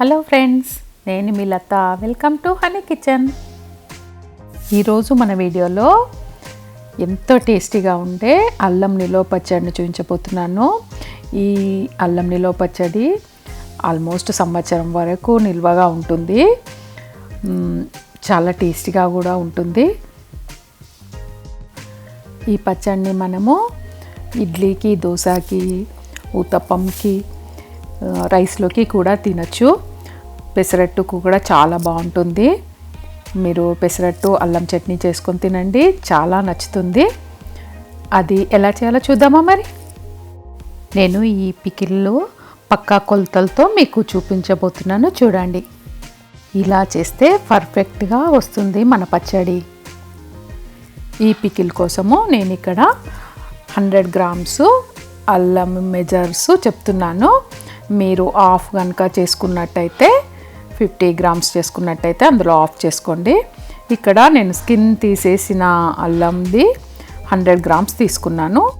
Hello friends నేను మీ Latha. Welcome to Honey Kitchen. ఈరోజు మన వీడియోలో ఎంతో టేస్టీగా ఉండే అల్లం నిలో పచ్చడిని చూపించబోతున్నాను. ఈ అల్లం నిలో పచ్చడి ఆల్మోస్ట్ సంవత్సరం వరకు నిల్వగా ఉంటుంది. చాలా టేస్టీగా కూడా ఉంటుంది. ఈ పచ్చడిని మనము ఇడ్లీకి దోశకి ఊతప్పంకి రైస్లోకి కూడా తినచ్చు. పెసరట్టుకు కూడా చాలా బాగుంటుంది. మీరు పెసరట్టు అల్లం చట్నీ చేసుకొని తినండి. చాలా నచ్చుతుంది. అది ఎలా చేయాలో చూద్దామా మరి? నేను ఈ పికిల్లో పక్కా కొలతలతో మీకు చూపించబోతున్నాను. చూడండి. ఇలా చేస్తే పర్ఫెక్ట్గా వస్తుంది మన పచ్చడి. ఈ పికిల్ కోసము నేను ఇక్కడ హండ్రెడ్ గ్రామ్స్ అల్లం మెజర్స్ చెప్తున్నాను. మీరు ఆఫ్ కనుక చేసుకున్నట్టయితే ఫిఫ్టీ గ్రామ్స్ చేసుకున్నట్టయితే అందులో ఆఫ్ చేసుకోండి. ఇక్కడ నేను స్కిన్ తీసేసిన అల్లంది హండ్రెడ్ గ్రామ్స్ తీసుకున్నాను.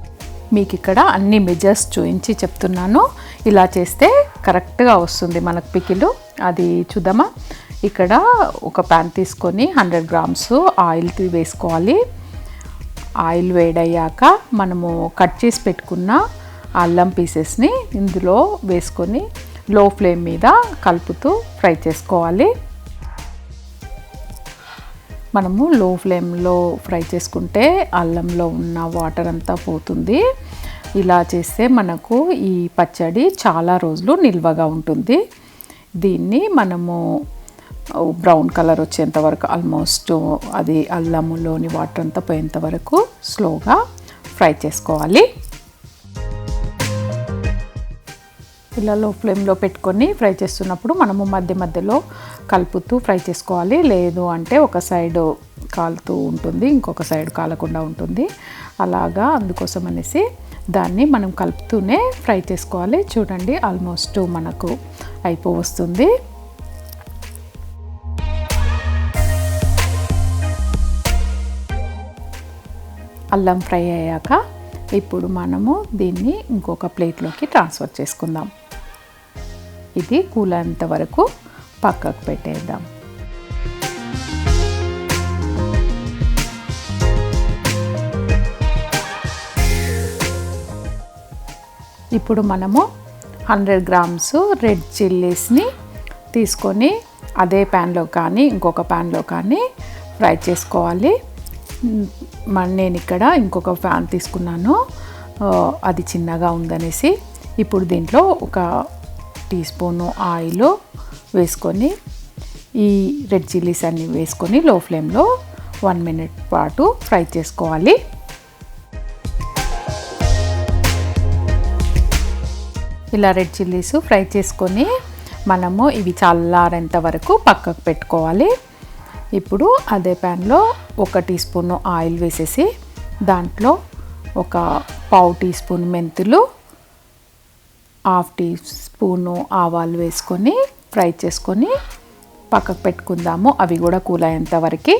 మీకు ఇక్కడ అన్ని మెజర్స్ చూపించి చెప్తున్నాను. ఇలా చేస్తే కరెక్ట్గా వస్తుంది మనకు పికిలు. అది చూద్దామా? ఇక్కడ ఒక ప్యాన్ తీసుకొని హండ్రెడ్ గ్రామ్స్ ఆయిల్ వేసుకోవాలి. ఆయిల్ వేడయ్యాక మనము కట్ చేసి పెట్టుకున్న అల్లం పీసెస్ని ఇందులో వేసుకొని లో ఫ్లేమ్ మీద కలుపుతూ ఫ్రై చేసుకోవాలి. మనము లో ఫ్లేమ్లో ఫ్రై చేసుకుంటే అల్లంలో ఉన్న వాటర్ అంతా పోతుంది. ఇలా చేస్తే మనకు ఈ పచ్చడి చాలా రోజులు నిల్వగా ఉంటుంది. దీన్ని మనము బ్రౌన్ కలర్ వచ్చేంత వరకు ఆల్మోస్ట్ అది అల్లములోని వాటర్ అంతా పోయేంత వరకు స్లోగా ఫ్రై చేసుకోవాలి. ఇలా లో ఫ్లేమ్లో పెట్టుకొని ఫ్రై చేస్తున్నప్పుడు మనము మధ్య మధ్యలో కలుపుతూ ఫ్రై చేసుకోవాలి. లేదు అంటే ఒక సైడ్ కాలుతూ ఉంటుంది ఇంకొక సైడ్ కాలకుండా ఉంటుంది. అలాగా అందుకోసం అనేసి దాన్ని మనం కలుపుతూనే ఫ్రై చేసుకోవాలి. చూడండి ఆల్మోస్ట్ మనకు అయిపో వస్తుంది అల్లం ఫ్రై అయ్యాక ఇప్పుడు మనము దీన్ని ఇంకొక ప్లేట్లోకి ట్రాన్స్ఫర్ చేసుకుందాం. ఇది కూలంత వరకు పక్కకు పెట్టేద్దాం. ఇప్పుడు మనము హండ్రెడ్ గ్రామ్స్ రెడ్ చిల్లీస్ని తీసుకొని అదే ప్యాన్లో కానీ ఇంకొక ప్యాన్లో కానీ ఫ్రై చేసుకోవాలి. నేను ఇక్కడ ఇంకొక ఫ్యాన్ తీసుకున్నాను. అది చిన్నగా ఉందనేసి ఇప్పుడు దీంట్లో ఒక టీ స్పూను ఆయిల్ వేసుకొని ఈ రెడ్ చిల్లీస్ అన్నీ వేసుకొని లో ఫ్లేమ్లో వన్ మినిట్ పాటు ఫ్రై చేసుకోవాలి. ఇలా రెడ్ చిల్లీస్ ఫ్రై చేసుకొని మనము ఇవి చల్లారేంత వరకు పక్కకు పెట్టుకోవాలి. ఇప్పుడు అదే ప్యాన్లో ఒక టీ స్పూన్ ఆయిల్ వేసేసి దాంట్లో ఒక పావు టీ స్పూన్ మెంతులు హాఫ్ టీ స్పూను ఆవాలు వేసుకొని ఫ్రై చేసుకొని పక్కకు పెట్టుకుందాము. అవి కూడా కూల్ అయ్యేంత వరకు.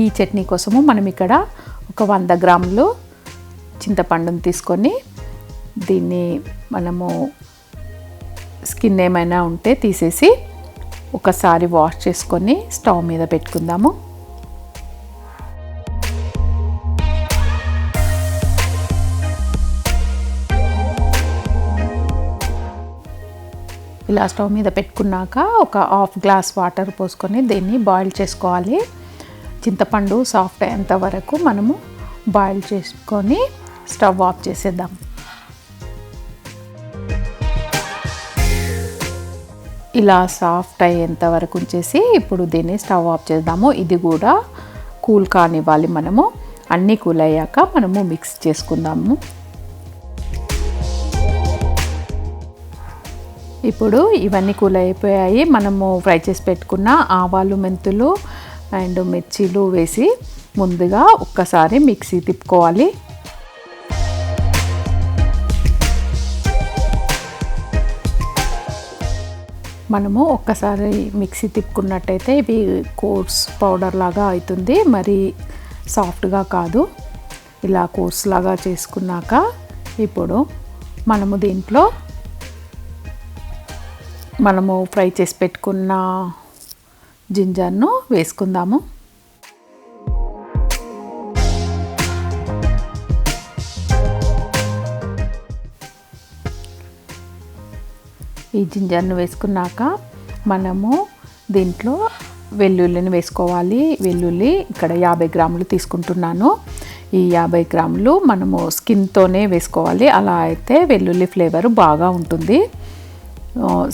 ఈ చట్నీ కోసము మనం ఇక్కడ ఒక వంద గ్రాములు చింతపండును తీసుకొని దీన్ని మనము స్కిన్ ఏమైనా ఉంటే తీసేసి ఒకసారి వాష్ చేసుకొని స్టవ్ మీద పెట్టుకుందాము. ఇలా స్టవ్ మీద పెట్టుకున్నాక ఒక హాఫ్ గ్లాస్ వాటర్ పోసుకొని దీన్ని బాయిల్ చేసుకోవాలి. చింతపండు సాఫ్ట్ అయ్యేంత వరకు మనము బాయిల్ చేసుకొని స్టవ్ ఆఫ్ చేసేద్దాం. ఇలా సాఫ్ట్ అయ్యేంత వరకు ఉంచేసి ఇప్పుడు దీన్ని స్టవ్ ఆఫ్ చేద్దాము. ఇది కూడా కూల్ కానివ్వాలి మనము. అన్నీ కూల్ అయ్యాక మనము మిక్స్ చేసుకుందాము. ఇప్పుడు ఇవన్నీ కూల్ అయిపోయాయి. మనము ఫ్రై చేసి పెట్టుకున్న ఆవాలు మెంతులు అండ్ మిర్చీలు వేసి ముందుగా ఒక్కసారి మిక్సీ తిప్పుకోవాలి. మనము ఒక్కసారి మిక్సీ తిప్పుకున్నట్టయితే ఇవి కోర్స్ పౌడర్ లాగా అవుతుంది. మరి సాఫ్ట్గా కాదు. ఇలా కోర్స్ లాగా చేసుకున్నాక ఇప్పుడు మనము దీంట్లో మనము ఫ్రై చేసి పెట్టుకున్న జింజర్ను వేసుకుందాము. ఈ జింజర్ను వేసుకున్నాక మనము దీంట్లో వెల్లుల్లిని వేసుకోవాలి. వెల్లుల్లి ఇక్కడ యాభై గ్రాములు తీసుకుంటున్నాను. ఈ యాభై గ్రాములు మనము స్కిన్తోనే వేసుకోవాలి. అలా అయితే వెల్లుల్లి ఫ్లేవర్ బాగా ఉంటుంది.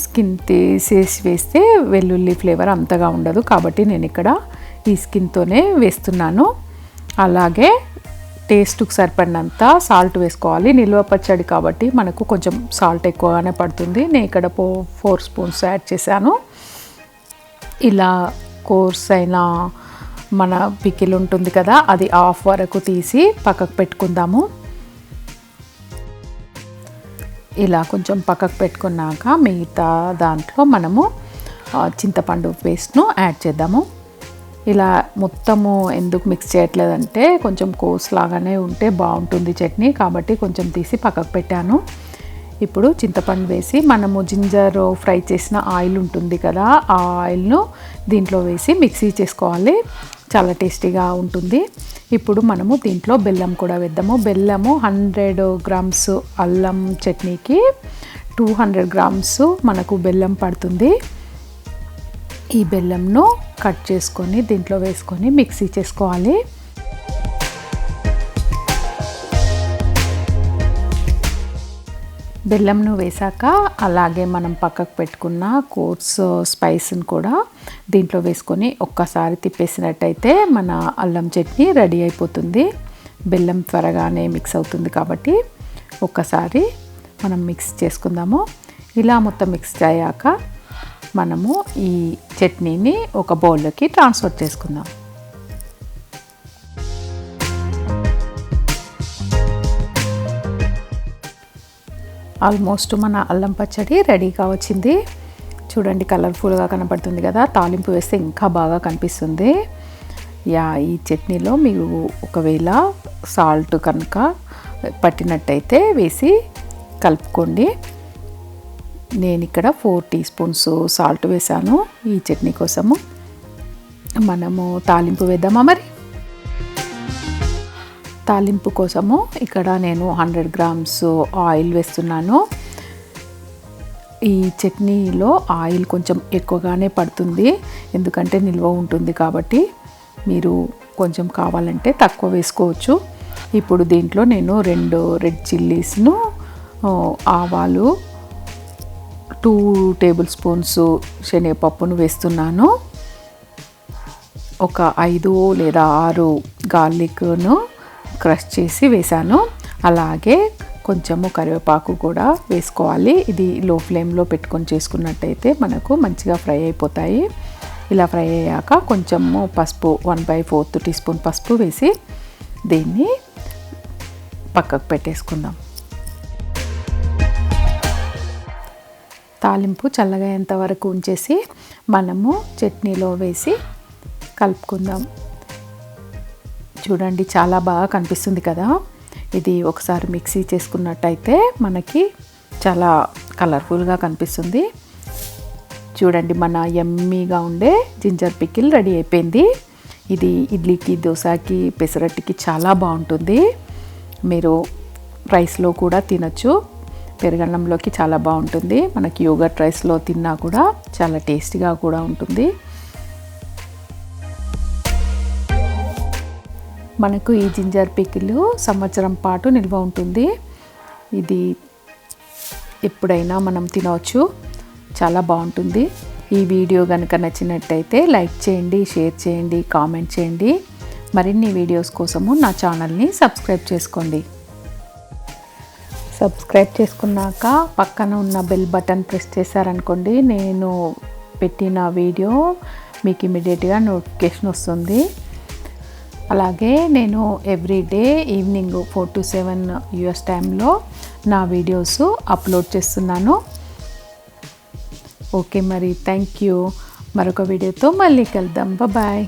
స్కిన్ తీసేసి వేస్తే వెల్లుల్లి ఫ్లేవర్ అంతగా ఉండదు. కాబట్టి నేను ఇక్కడ ఈ స్కిన్తోనే వేస్తున్నాను. అలాగే టేస్ట్కి సరిపడినంత సాల్ట్ వేసుకోవాలి. నిల్వ పచ్చడి కాబట్టి మనకు కొంచెం సాల్ట్ ఎక్కువగానే పడుతుంది. నేను ఇక్కడ పో ఫోర్ స్పూన్స్ యాడ్ చేశాను. ఇలా కోర్స్ అయిన మన పికిల్ ఉంటుంది కదా అది ఆఫ్ వరకు తీసి పక్కకు పెట్టుకుందాము. ఇలా కొంచెం పక్కకు పెట్టుకున్నాక మిగతా దాంట్లో మనము చింతపండు పేస్ట్ను యాడ్ చేద్దాము. ఇలా మొత్తము ఎందుకు మిక్స్ చేయట్లేదంటే కొంచెం కోస్ లాగానే ఉంటే బాగుంటుంది చట్నీ. కాబట్టి కొంచెం తీసి పక్కకు పెట్టాను. ఇప్పుడు చింతపండు వేసి మనము జింజర్ ఫ్రై చేసిన ఆయిల్ ఉంటుంది కదా ఆ ఆయిల్ను దీంట్లో వేసి మిక్సీ చేసుకోవాలి. చాలా టేస్టీగా ఉంటుంది. ఇప్పుడు మనము దీంట్లో బెల్లం కూడా వేద్దాము. బెల్లము హండ్రెడ్ గ్రామ్స్ అల్లం చట్నీకి టూ హండ్రెడ్ గ్రామ్స్ మనకు బెల్లం పడుతుంది. ఈ బెల్లంను కట్ చేసుకొని దీంట్లో వేసుకొని మిక్సీ చేసుకోవాలి. బెల్లంను వేసాక అలాగే మనం పక్కకు పెట్టుకున్న కోర్స్ స్పైస్ని కూడా దీంట్లో వేసుకొని ఒక్కసారి తిప్పేసినట్టయితే మన అల్లం చట్నీ రెడీ అయిపోతుంది. బెల్లం త్వరగానే మిక్స్ అవుతుంది కాబట్టి ఒక్కసారి మనం మిక్స్ చేసుకుందాము. ఇలా మొత్తం మిక్స్ అయ్యాక మనము ఈ చట్నీని ఒక బౌల్లోకి ట్రాన్స్ఫర్ చేసుకుందాం. ఆల్మోస్ట్ మన అల్లం పచ్చడి రెడీగా వచ్చింది. చూడండి కలర్ఫుల్గా కనపడుతుంది కదా. తాలింపు వేస్తే ఇంకా బాగా కనిపిస్తుంది. యా ఈ చట్నీలో మీరు ఒకవేళ సాల్ట్ కనుక పట్టినట్టయితే వేసి కలుపుకోండి. నేను ఇక్కడ ఫోర్ టీ స్పూన్స్ సాల్ట్ వేసాను ఈ చట్నీ కోసము. మనము తాలింపు వేద్దామా మరి? తాలింపు కోసము ఇక్కడ నేను హండ్రెడ్ గ్రామ్స్ ఆయిల్ వేస్తున్నాను. ఈ చట్నీలో ఆయిల్ కొంచెం ఎక్కువగానే పడుతుంది ఎందుకంటే నిల్వ ఉంటుంది కాబట్టి మీరు కొంచెం కావాలంటే తక్కువ వేసుకోవచ్చు. ఇప్పుడు దీంట్లో నేను రెండు రెడ్ చిల్లీస్ను ఆవాలు టూ టేబుల్ స్పూన్స్ శనగపప్పును వేస్తున్నాను. ఒక ఐదు లేదా ఆరు గార్లిక్ను క్రష్ చేసి వేసాను అలాగే కొంచెము కరివేపాకు కూడా వేసుకోవాలి. ఇది లో ఫ్లేమ్లో పెట్టుకొని చేసుకున్నట్టయితే మనకు మంచిగా ఫ్రై అయిపోతాయి. ఇలా ఫ్రై అయ్యాక కొంచెము పసుపు one by fourth teaspoon పసుపు వేసి దీన్ని పక్కకు పెట్టేసుకుందాం. తాలింపు చల్లగా వరకు ఉంచేసి మనము చట్నీలో వేసి కలుపుకుందాం. చూడండి చాలా బాగా కనిపిస్తుంది కదా? ఇది ఒకసారి మిక్సీ చేసుకున్నట్టయితే మనకి చాలా కలర్ఫుల్గా కనిపిస్తుంది. చూడండి మన ఎమ్మీగా ఉండే జింజర్ పికిల్ రెడీ అయిపోయింది. ఇది ఇడ్లీకి దోశకి పెసరట్టుకి చాలా బాగుంటుంది. మీరు రైస్లో కూడా తినచ్చు. పెరుగన్నంలోకి చాలా బాగుంటుంది. మనకి యోగట్ రైస్లో తిన్నా కూడా చాలా టేస్టీగా కూడా ఉంటుంది. మనకు ఈ జింజర్ పికిల్ సంవత్సరం పాటు నిల్వ ఉంటుంది. ఇది ఎప్పుడైనా మనం తినవచ్చు చాలా బాగుంటుంది. ఈ వీడియో కనుక నచ్చినట్టయితే లైక్ చేయండి షేర్ చేయండి కామెంట్ చేయండి. మరిన్ని వీడియోస్ కోసము నా ఛానల్ని సబ్స్క్రైబ్ చేసుకోండి. సబ్స్క్రైబ్ చేసుకున్నాక పక్కన ఉన్న బెల్ బటన్ ప్రెస్ చేశారనుకోండి నేను పెట్టిన వీడియో మీకు ఇమీడియట్గా నోటిఫికేషన్ వస్తుంది. అలాగే నేను everyday evening four to seven US టైంలో నా వీడియోస్ అప్లోడ్ చేస్తున్నాను. ఓకే మరి థ్యాంక్ యూ మరొక వీడియోతో మళ్ళీ కలుద్దాం. బాయ్